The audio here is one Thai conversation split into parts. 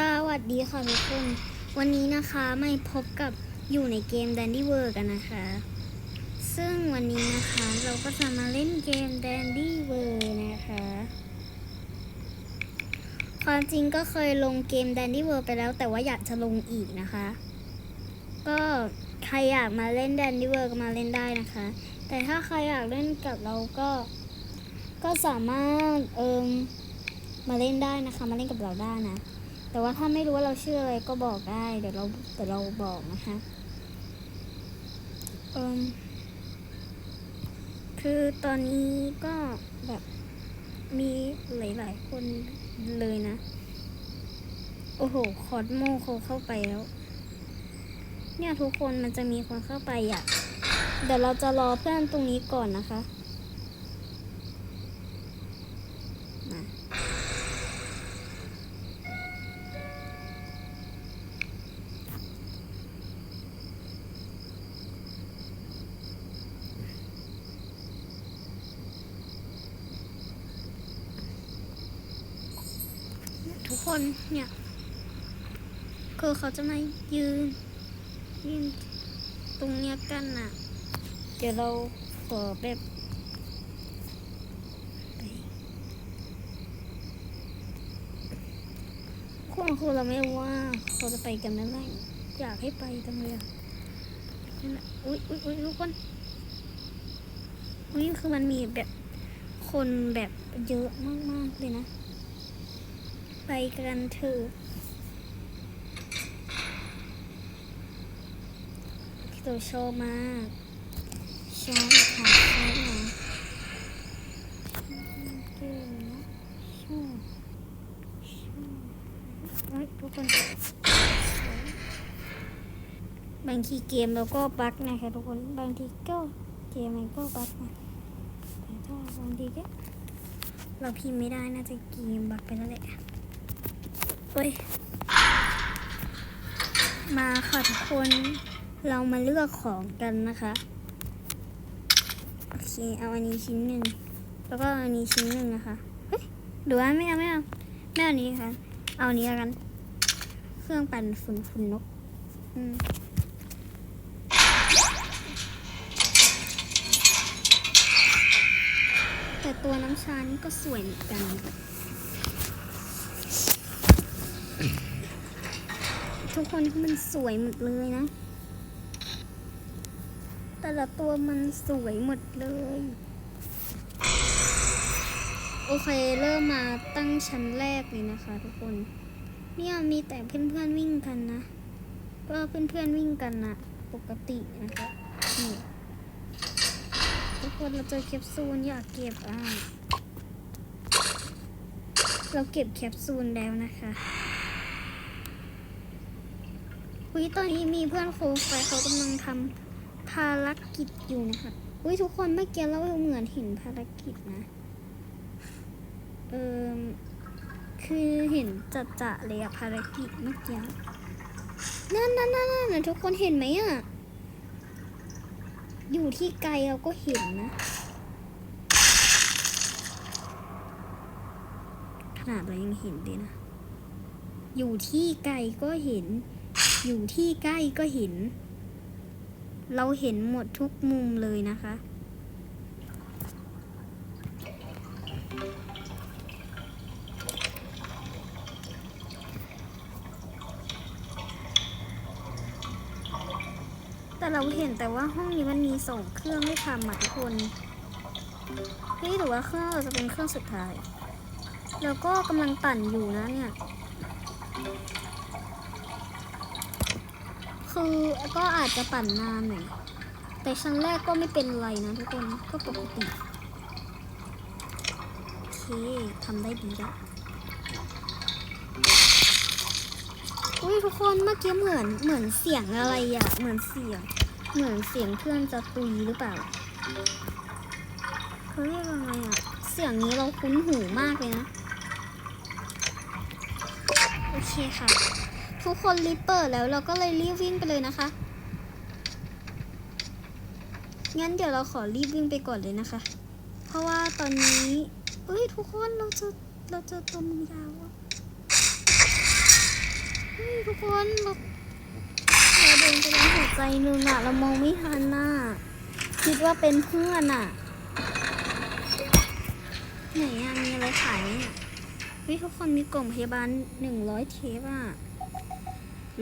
สวัสดีค่ะทุกคน วันนี้นะคะไม่พบกับอยู่ในเกม Dandy World กันนะคะ ซึ่งวันนี้นะคะเราก็จะมาเล่นเกม Dandy World นะคะ ความจริงก็เคยลงเกม Dandy World ไปแล้ว แต่ว่าอยากจะลงอีกนะคะ ก็ใครอยากมาเล่น Dandy World ก็มาเล่นได้นะคะ แต่ถ้าใครอยากเล่นกับเราก็ ก็สามารถเอิมมาเล่นได้นะคะ มาเล่นกับเราได้นะ แต่ว่าถ้าไม่รู้ว่าเราชื่ออะไรก็บอกได้ เดี๋ยวเราเดี๋ยวเราบอกนะคะเอิมคือตอนนี้ก็แบบมีหลายๆคนเลยนะ โอ้โห คอสโมเขาเข้าไปแล้ว เนี่ยทุกคนมันจะมีคนเข้าไปอะ เดี๋ยวเราจะรอเพื่อนตรงนี้ก่อนนะคะมา ทุกคน เนี่ย คือเขาจะมายืน ยืนตรงเนี้ยกันน่ะ เดี๋ยวเราขอแบบไปคนคือเราไม่ว่าเขาจะไปกันเมื่ไหร่อยากให้ไปจังเลยอะนั่นน่ะอุ้ยอุ้ยอุ้ยทุกคนอุ้ยคือมันมีแบบคนแบบเยอะมากๆเลยนะ ไปกันเถอะตัวชอบมากชอบค่ะชอบนะเก่งนะชอบชอบเฮ้ยทุกคนบางทีเกมเราก็บั๊กนะคะทุกคนบางทีก็เกมมันก็บั๊กนะแต่ถ้าบางทีก็เราพิมพ์ไม่ได้น่าจะเกมบั๊กไปแล้วแหละ เฮ้ย มาค่ะทุกคน เรามาเลือกของกันนะคะ โอเค เอาอันนี้ชิ้นหนึ่ง แล้วก็อันนี้ชิ้นหนึ่งนะคะ เฮ้ยดูว่าไม่เอาไม่เอาไม่เอาอันนี้ค่ะ เอาอันนี้แล้วกัน เครื่องปั่นฝุ่นฝุ่นนก อืมแต่ตัวน้ำชานี่ก็สวยเหมือนกัน ทุกคนมันสวยหมดเลยนะ แต่ละตัวมันสวยหมดเลย โอเคเริ่มมาตั้งชั้นแรกเลยนะคะทุกคน เนี่ยมีแต่เพื่อนๆวิ่งกันนะ ก็เพื่อนๆวิ่งกันนะปกตินะคะนี่ทุกคนเราเจอแคปซูลอยากเก็บอะเราเก็บแคปซูลแล้วนะคะ อุ้ยตอนนี้มีเพื่อนโคไฟเขากำลังทำภารกิจอยู่นะคะอุ้ยทุกคนเมื่อกี้เราเหมือนเห็นภารกิจนะ เออคือเห็นจัดจะเลยอะภารกิจเมื่อกี้นั่นนั่นนั่นนั่นทุกคนเห็นไหมอะอยู่ที่ไกลเราก็เห็นนะขนาดเรายังเห็นเลยนะ อยู่ที่ไกลก็เห็น อยู่ที่ใกล้ก็เห็น เราเห็นหมดทุกมุมเลยนะคะ แต่เราเห็นแต่ว่าห้องนี้มันมีสองเครื่องให้ทำอะทุกคนเฮ้ยหรือว่าเครื่องเราจะเป็นเครื่องสุดท้าย แล้วก็กำลังปั่นอยู่นะเนี่ย คือก็อาจจะปั่นนานหน่อยแต่ชั้นแรกก็ไม่เป็นไรนะทุกคนก็ปกติโอเคทำได้ดีแล้วอุ้ยทุกคนเมื่อกี้เหมือนเหมือนเสียงอะไรอะเหมือนเสียง เหมือนเสียงเพื่อนจะตุยหรือเปล่าเขาเรียกว่าไงอะเสียงนี้เราคุ้นหูมากเลยนะ โอเคค่ะ ทุกคนรีบเปิดแล้วเราก็เลยรีบวิ่งไปเลยนะคะ งั้นเดี๋ยวเราขอรีบวิ่งไปก่อนเลยนะคะ เพราะว่าตอนนี้เอ้ยทุกคนเราเจอเราเจอตัวมือยาวอะทุกคนเราเราโดนไปแล้วหัวใจนึ่งอะเรามองไม่ทันน่ะคิดว่าเป็นเพื่อนอะไหนอะมีอะไรขายไหมเนี่ยเฮ้ยทุกคนมีกล่องพยาบาลหนึ่งร้อยเทปอะ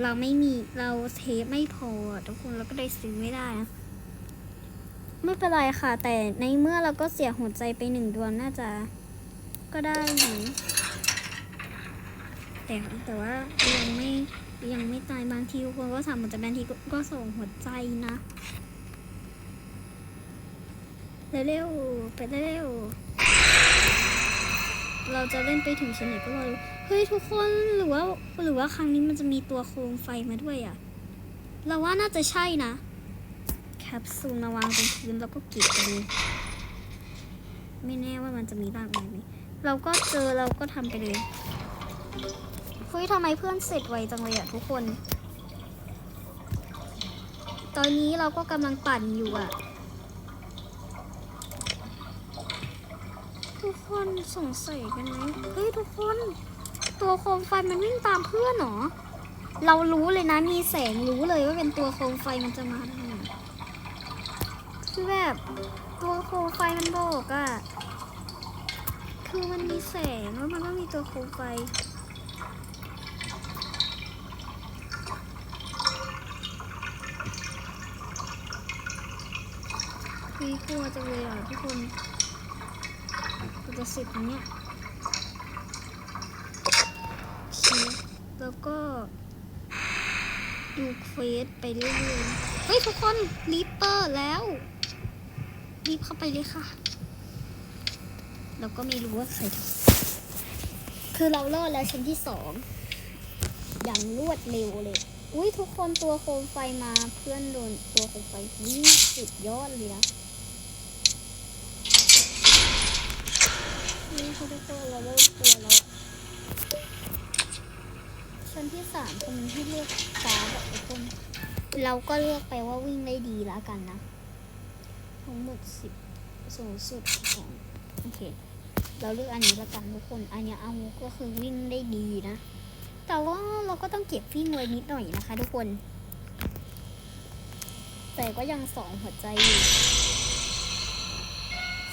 เราไม่มีเราเทปไม่พอทุกคนเราก็เลยซื้อไม่ได้นะไม่เป็นไรค่ะ แต่ในเมื่อเราก็เสียหัวใจไปหนึ่งดวงน่าจะ ก็ได้อยู่แต่แต่ว่ายังไม่ยังไม่ตายบางทีคนก็สามหัวใจบางทีก็ส่งหัวใจนะเร็วๆไปเร็วๆเราจะเล่นไปถึงชั้นไหนก็รอ ฮ้ยทุกคนหรือว่าหรือว่าครั้งนี้มันจะมีตัวโคมไฟมาด้วยอะ่ะ เราว่าน่าจะใช่นะ แคปซูลมาวางตรงพื้นแล้วก็เก็บไปเลยไม่แน่ว่ามันจะมีบ้างไหมเราก็เจอเราก็ทำไปเลยเฮ้ยทำไมเพื่อนเสร็จไวจังเลยอะทุกคน ตอนนี้เราก็กำลังปั่นอยู่อะทุกคนสงสัยกันไหมเฮ้ยทุกคน ตัวโคมไฟมันวิ่งตามเพื่อนเหรอ เรารู้เลยนะมีแสงรู้เลยว่าเป็นตัวโคมไฟมันจะมาทางคือแบบตัวโคมไฟมันบอกอะคือมันมีแสงแล้วมันก็มีตัวโคมไฟพี่กลัวจังเลยอะทุกคนจะสร็จอันเนี้ยเชียแล้วก็ ดู เควสไปเรื่อยๆเฮ้ยทุกคนรีเปอร์แล้วรีบเข้าไปเลยค่ะเราก็ไม่รู้ว่าใครคือเรารอดแล้วชั้นที่สองอย่างรวดเร็วเลย อุ้ยทุกคนตัวโคมไฟมาเพื่อนโดนตัวโคมไฟนี่สุดยอดเลยนะนี่เขาทุกคนเราเลิกกลัวแล้วชั้นที่สามคนที่เลือก ฟ้าแบบคนเราก็เลือกไปว่าวิ่งได้ดีแล้วกันนะ ทั้งหมดสิบสูงสุดของโอเค เราเลือกอันนี้ละกันทุกคน อันนี้ยเอาก็คือวิ่งได้ดีนะ แต่ว่าเราก็ต้องเก็บวิ่งไว้นิดหน่อยนะคะ ทุกคน แต่ก็ยังสองหัวใจอยู่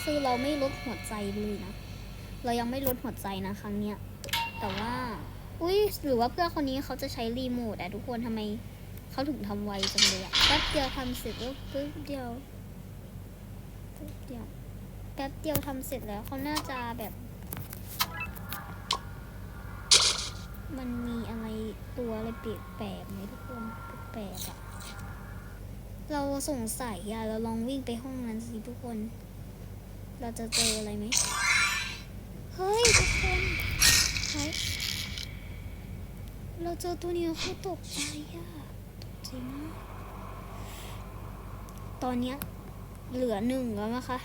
คือเราไม่ลดหัวใจเลยนะ เรายังไม่ลดหัวใจนะครั้งเนี้ย แต่ว่า อุ้ยหรือว่าเพื่อนคนนี้เขาจะใช้รีโมทอะทุกคนทำไมเขาถึงทำไวจังเลยอะแป๊บเดียวทำเสร็จแล้วปึ๊บเดียวแป๊บเดียวแป๊บเดียวทำเสร็จแล้วเขาน่าจะแบบ มันมีอะไรตัวอะไรแปลกไหมทุกคนแปลกอะเราสงสัยอะเราลองวิ่งไปห้องนั้นสิทุกคน เราจะเจออะไรไหมเฮ้ยทุกคนเฮ้ย เราเจอตัวนี้เขาตกใจอะตกใจมากตอนเนี้ยเหลือหนึ่งแล้วนะคะ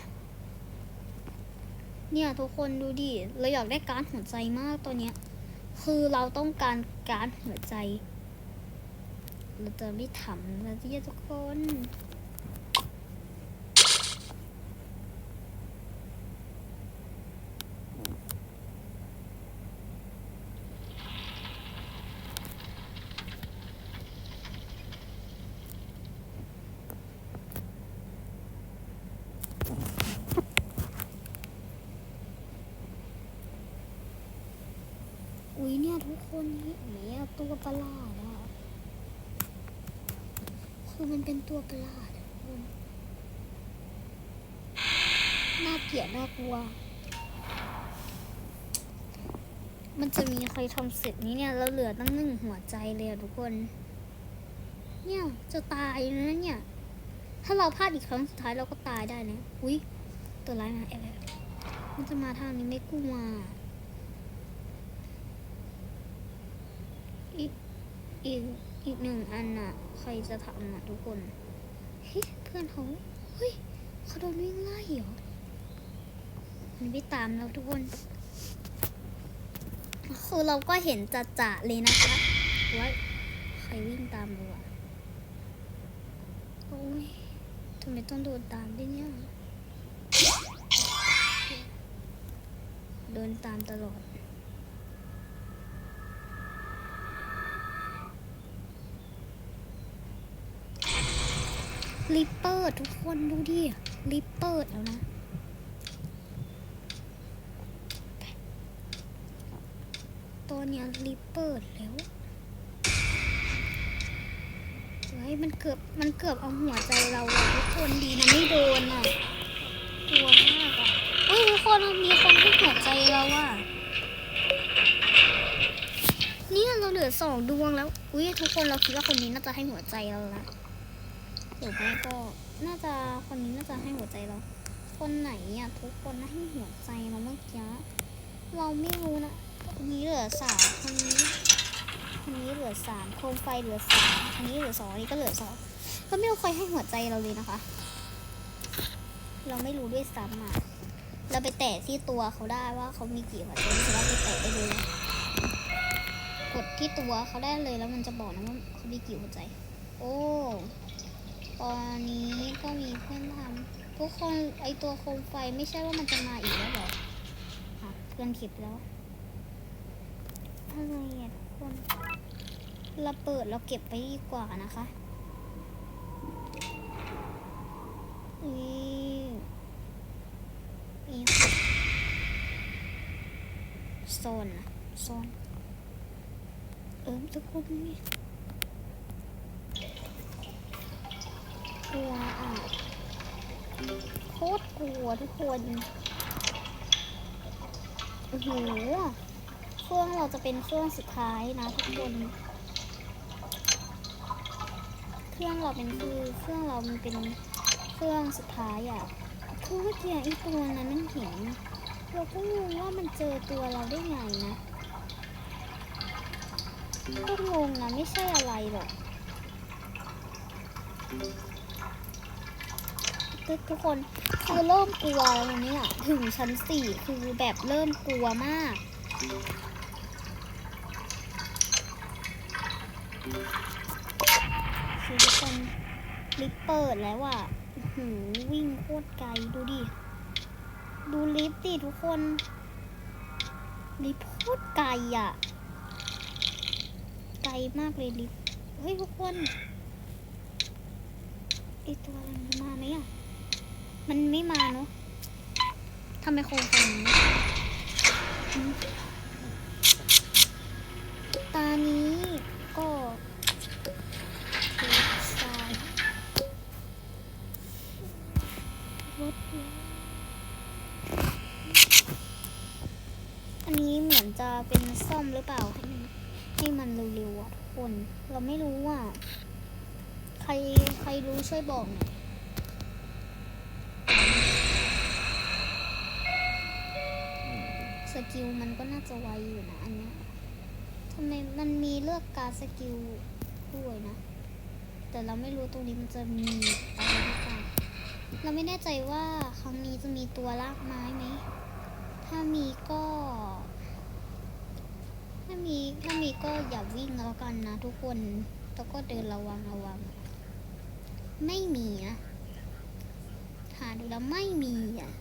เนี่ยทุกคนดูดิ เราอยากได้การหัวใจมากตอนเนี้ย คือเราต้องการการหัวใจ เราจะไม่ทำแล้วที่ทุกคน ทุกคนนี่เนี่ยตัวประหลาดอะคือมันเป็นตัวประหลาดทุกคนน่าเกลียดน่ากลัว มันจะมีใครทำเสร็จนี้เนี่ยเราเหลือตั้งหนึ่งหัวใจเลยอะทุกคน เนี่ยจะตายแล้วนะเนี่ย ถ้าเราพลาดอีกครั้งสุดท้ายเราก็ตายได้นะ อุ้ยตัวร้ายมาแอบแอบมันจะมาทางนี้ไม่กลัว อีก อีกอีกหนึ่งอันน่ะใครจะทำอะทุกคนเฮ้ยเพื่อนเขาเฮ้ยเขาโดนวิ่งไล่เหรอมันไม่ตามแล้วทุกคนคือเราก็เห็นจะจะเลยนะคะว่าใครวิ่งตามเราอะโอ้ยทำไมต้องโดนตามด้วยเนี่ยเดินตามตลอด ลิปเปอร์ทุกคนดูดิลิปเปอร์แล้วนะตัวเนี้ยลิปเปอร์แล้วเฮ้ยมันเกือบมันเกือบเอาหัวใจเราอะทุกคนดีนะไม่โดนอะกลัวมากอะเฮ้ยทุกคนมีคนให้หัวใจเราอะเนี่ยเราเหลือสองดวงแล้วอุ้ยทุกคนเราคิดว่าคนนี้น่าจะให้หัวใจเราละ หรือไม่ก็น่าจะคนนี้น่าจะให้หัวใจเรา คนไหนอะทุกคนน่าให้หัวใจเราเมื่อกี้เราไม่รู้นะคนนี้เหลือสามคนนี้คนนี้เหลือสามโคมไฟเหลือสามคนนี้เหลือสองอันนี้ก็เหลือสองก็ไม่มีใครให้หัวใจเราเลยนะคะ เราไม่รู้ด้วยซ้ำอะเราไปแตะที่ตัวเขาได้ว่าเขามีกี่หัวใจเราไปแตะได้เลยกดที่ตัวเขาได้เลยแล้วมันจะบอกนะว่าเขามีกี่หัวใจ โอ้ ตอนนี้ก็มีเพื่อนทำทุกคนไอตัวโคมไฟไม่ใช่ว่ามันจะมาอีกแล้วหรออะเพื่อนคิดแล้วอะไรอะทุกคนเราเปิดเราเก็บไปดีกว่านะคะอีอีโซนนะโซนเออทุกคนนี่ กลัวอะโคตรกลัวทุกคนโอ้โหเครื่องเราจะเป็นเครื่องสุดท้ายนะทุกคน เครื่องเราเป็นคือเครื่องเรามันเป็นเครื่องสุดท้ายอะคือเมื่อกี้ไอตัวนั้นมันเห็นเราก็งงว่ามันเจอตัวเราได้ไงนะก็งงนะไม่ใช่อะไรหรอก ทุกทุกคนคือเริ่มกลัวแล้วเนี่ยถึงชั้นสี่คือแบบเริ่มกลัวมากคือทุกคนลิฟต์เปิดแล้วอะหืวิ่งโคตรไกลดูดิ ดูลิฟต์ดิทุกคน ลิฟต์โคตรไกลอะ ไกลมากเลยลิฟต์เฮ้ยทุกคนไอตัวอะไรมันมาไหมอะ มันไม่มาเนาะทำไมโคมไฟนไม่มาอืมตานี้ก็เทสายรถอันนี้เหมือนจะเป็นซ่อมหรือเปล่า ให้มันให้มันเร็วๆอะทุกคน เราไม่รู้อะใครใครรู้ช่วยบอกหน่อย สกิลมันก็น่าจะไวอยู่นะอันเนี้ยทำไมมันมีเลือกการสกิลด้วยนะ แต่เราไม่รู้ตรงนี้มันจะมีอะไรหรือเปล่าเราไม่แน่ใจว่าครั้งนี้จะมีตัวลากไม้ไหม ถ้ามีก็ ถ้ามีถ้ามีก็อย่าวิ่งแล้วกันนะทุกคน แล้วก็เดินระวังระวัง ไม่มีนะหาดูแล้วไม่มีอะ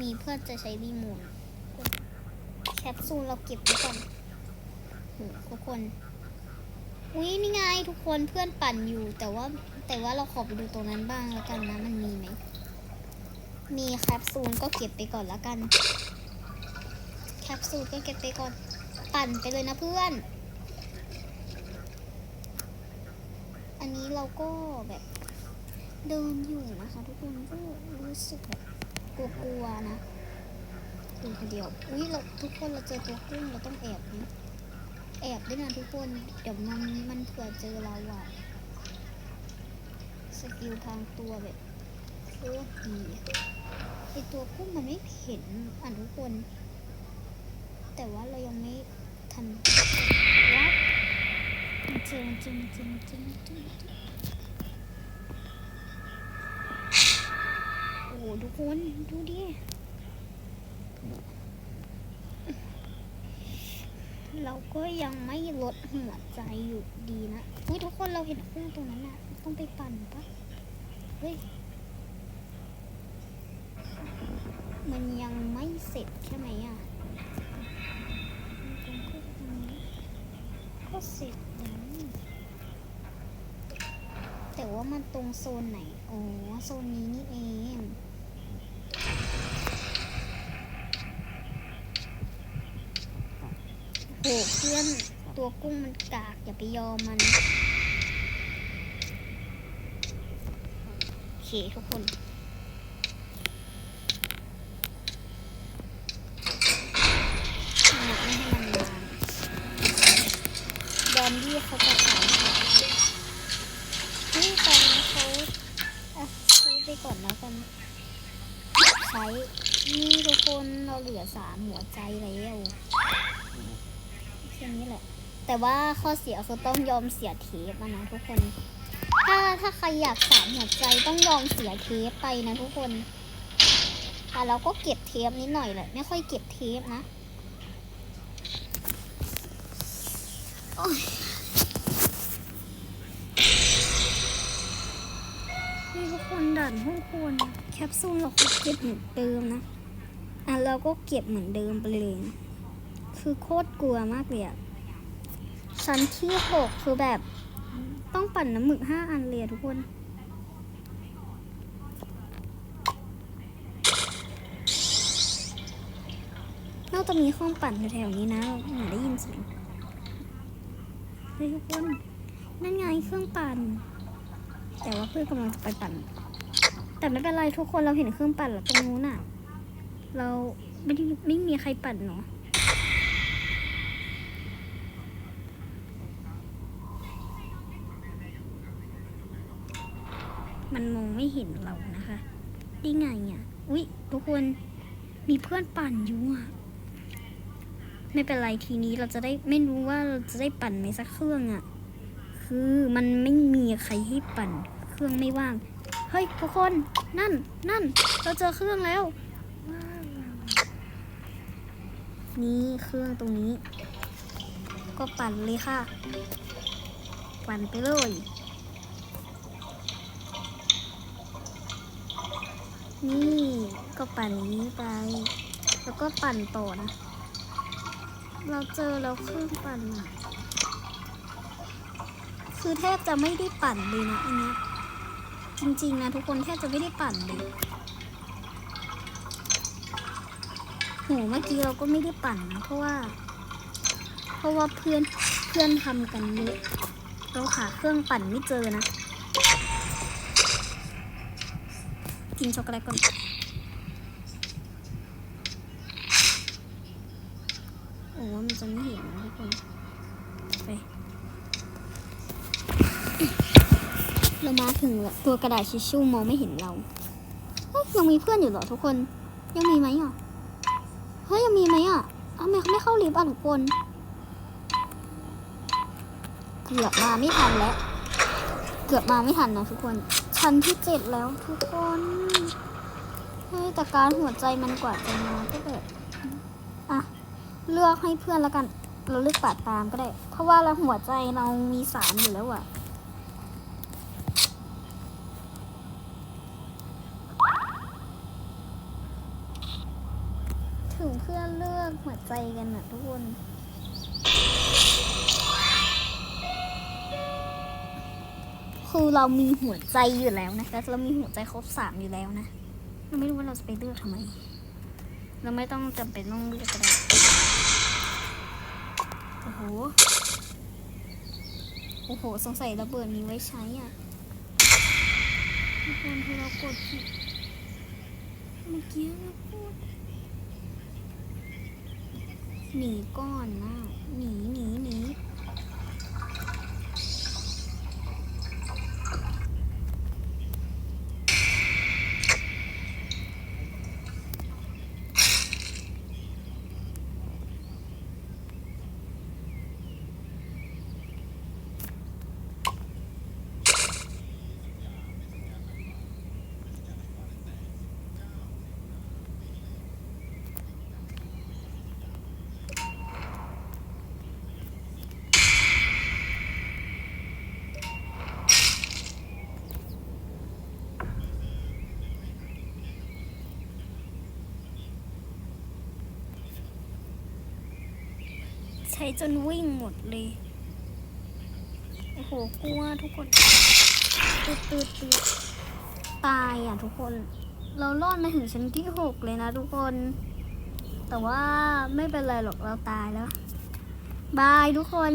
มีเพื่อนจะใช้รีโมทแคปซูลเราเก็บไว้ก่อนทุกคน อุ้ยนี่ไงทุกคนเพื่อนปั่นอยู่แต่ว่าแต่ว่าเราขอไปดูตรงนั้นบ้างแล้วกันนะมันมีไหม มีแคปซูลก็เก็บไปก่อนแล้วกัน แคปซูลก็เก็บไปก่อน ปั่นไปเลยนะเพื่อน อันนี้เราก็แบบเดินอยู่นะคะทุกคนก็รู้สึกแบบ กลัวๆนะดูคนเดียว อุ้ยเราทุกคนเราเจอตัวกุ้งเราต้องแอบนะแอบด้วยนะทุกคน เดี๋ยวมันมันเผื่อเจอเราอะสกิลทางตัวแบบโคตรดีไอตัวกุ้งมันไม่เห็นอะทุกคน แต่ว่าเรายังไม่ทันวัดเจอมันเจอมันเจอมันเจอมันเจอมันเจอโอ้โห ทุกคน ดูดิ เราก็ยังไม่ลดหัวใจอยู่ดีนะอุ้ยทุกคนเราเห็นเครื่องตรงนั้นนะต้องไปปั่นปะเฮ้ย มันยังไม่เสร็จใช่ไหมอะตรงเครื่องตรงนี้ก็เสร็จแล้วแต่ว่ามันตรงโซนไหน อ๋อ โซนนี้นี่เอง โหเพื่อนตัวกุ้งมันกาก อย่าไปยอมมัน โอเคทุกคนไม่ให้มันมาแดนดี้เขาจะขายนี่ตอนนี้เขาอะซื้อไปก่อนแล้วกันใช้นี่ทุกคนเราเหลือสามหัวใจแล้ว แค่นี้แหละ แต่ว่าข้อเสียคือต้องยอมเสียเทปนะทุกคน ถ้าถ้าใครอยากสามหัวใจต้องยอมเสียเทปไปนะทุกคนแต่เราก็เก็บเทปนิดหน่อยแหละ ไม่ค่อยเก็บเทปนะโอ้ยนี่ทุกคนด่านห้องควรแคปซูลเราก็เก็บเหมือนเดิมนะ อะเราก็เก็บเหมือนเดิมไปเลยนะ คือโคตรกลัวมากเลยอะชั้นที่หกคือแบบต้องปั่นน้ำหมึกห้าอันเลยทุกคนนอกจากมีห้องปั่นแถวๆนี้นะเหมือนได้ยินเสียงเฮ้ยทุกคนนั่นไงเครื่องปั่น แต่ว่าเพื่อนกำลังจะไปปั่น แต่ไม่เป็นไรทุกคนเราเห็นเครื่องปั่นแล้วตรงนู้นน่ะเราไม่ได้ไม่มีใครปั่นเนาะ มันมองไม่เห็นเรานะคะได้ไงอะอุ๊ยทุกคนมีเพื่อนปั่นอยู่อะไม่เป็นไรทีนี้เราจะได้ไม่รู้ว่าเราจะได้ปั่นไหมสักเครื่องอะ่ะ คือมันไม่มีใครให้ปั่นเครื่องไม่ว่าง เฮ้ยทุกคนนั่นนั่น เราเจอเครื่องแล้ว นี่เครื่องตรงนี้ ก็ปั่นเลยค่ะ ปั่นไปเลย นี่ก็ปั่นนี้ไป แล้วก็ปั่นต่อนะ เราเจอแล้วเครื่องปั่นอะคือแทบจะไม่ได้ปั่นเลยนะอันนี้จริงๆนะทุกคนแทบจะไม่ได้ปั่นเลยโหเมื่อกี้เราก็ไม่ได้ปั่นนะเพราะว่า เพราะว่าเพื่อนเพื่อนทำกันเยอะเราหาเครื่องปั่นไม่เจอนะ กินช็อกโกแลตก่อนโอ้มันจะไม่เห็นนะทุกคนไปเรามาถึงล้วตัวกระดาษชิชชู่มองไม่เห็นเราเฮ้ยยังมีเพื่อนอยู่เหรอทุกคน ยังมีไหมอะเฮ้ยยังมีไหมอะทำไมเขาไม่เข้าลิฟต์อะทุกคนเกือบมาไม่ทันแล้ว เกือบมาไม่ทันนะทุกคน ชั้นที่เจ็ดแล้วทุกคนเฮ้แต่การหัวใจมันกว่าจะมาก็แบบอะ เลือกให้เพื่อนแล้วกัน เราเลือกปาดตามก็ได้ เพราะว่าเราหัวใจเรามีสามอยู่แล้วอะถึงเพื่อนเลือกหัวใจกันนะทุกคน คือเรามีหัวใจอยู่แล้วนะคะเรามีหัวใจครบสามอยู่แล้วนะเราไม่รู้ว่าเราจะไปเลือกทำไม เราไม่ต้องจำเป็นต้องเลือกก็ได้โอ้โหโอ้โหสงสัยระเบิดนี้ไว้ใช้อะทุกคนคือเรากดผิดเมื่อกี้เราพูดหนีก่อนนะหนีหนีหนี ช้จนวิ่งหมดเลย โอ้โห กลัวทุกคนตืดตืดตืดตายอะทุกคน เรารอดมาถึงชั้นที่หกเลยนะทุกคน แต่ว่าไม่เป็นไรหรอกเราตายแล้ว บายทุกคน